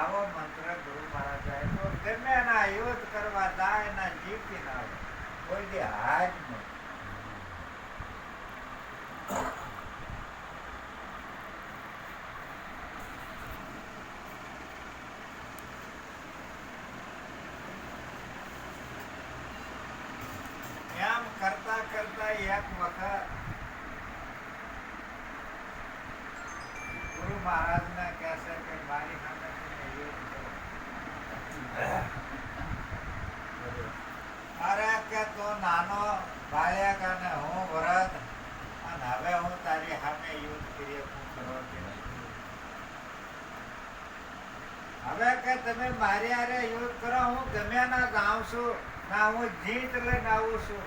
આવો મંત્ર ગુરુ મહારાજ આપ્યો ગમે એના યુદ્ધ કરવા જાય એના જીતી ના આવે કોઈ દી હાજ નહીં. એક વખત ગુરુ મહારાજને કહેશે કે મારી સામે તમે યુદ્ધ કરો અરે કે તો નાનો બાળક વરદ અને હવે હું તારી સામે યુદ્ધ કરીએ હું કરવા હવે કે તમે મારી આરે યુદ્ધ કરો હું ગમે ના ગાઉં છું ના હું જીત લઈને આવું છું.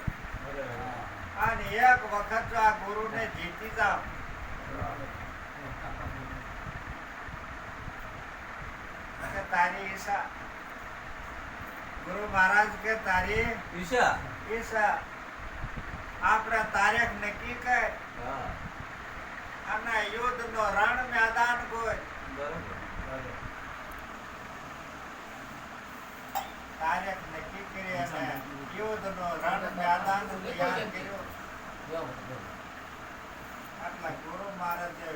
અને એક વખત જો આ ગુરુને જીતી કે તારી ઈશા ગુરુ મહારાજ કે તારી ઈશા ઈચ્છા? આપણે તારીખ નક્કી કર હા. અને યુદ્ધ નો રણ મેદાન કોઈ બરોબર તારીખ નક્કી કરી અને યુદ્ધ નો રણ મેદાન તૈયાર કર્યો આટલા ગુરુ મહારાજે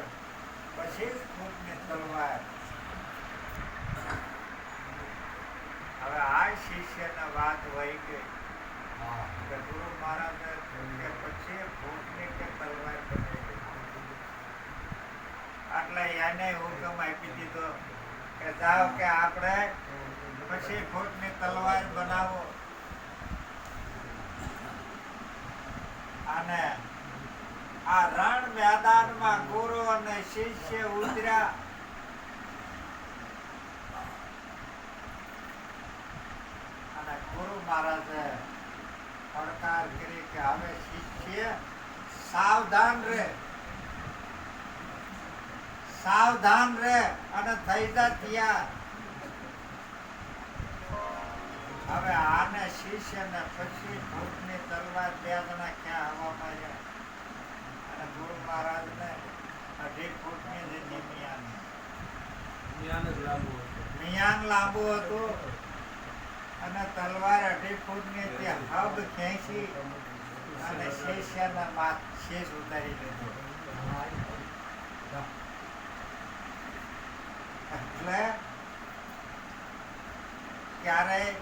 પછી જ ફૂટની તલવાર હવે આ શિષ્યને વાત વહી ગઈ. કે ગુરુ મહારાજે કે પછી ફૂટની કે તલવાર બની ગઈ અને આ રણ મેદાનમાં ગુરુ અને શિષ્ય ઉતર્યા. અને ગુરુ મહારાજે પડકાર કરી કે હવે શિષ્ય સાવધાન રહે. સાવધાન રહે અને થઈ જા તૈયાર હવે આને શિષ્યને પછી ભૂતની તલવાર બે જણા ક્યાં હવા માર્યા. અને ગુરુ મહારાજને અઢી ફૂટની લીધી મિયાની. મિયાન લાંબુ હતું. અને તલવાર અઢી ફૂટની તે હબ ખેંચી અને શિષ્યના માથ શેષ ઉતારી લીધો. એટલે ક્યારેય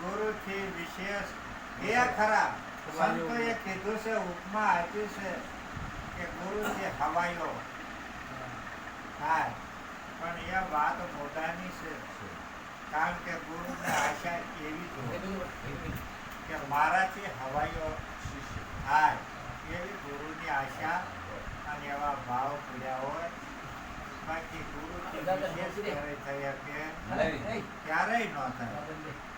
ગુરુથી વિશેષ એ ખરા. સંતોએ કીધું છે, ઉપમા આપી છે કે ગુરુથી હવાયો. થાય. પણ એ વાત મોટાની છે. કારણ કે ગુરુને આશા એવી કે મારાથી હવાયો થાય. એવી ગુરુની આશા અને એવા ભાવ પડ્યા હોય બાકી વિશેષ ક્યારેય થઈ ક્યારેય ન થાય.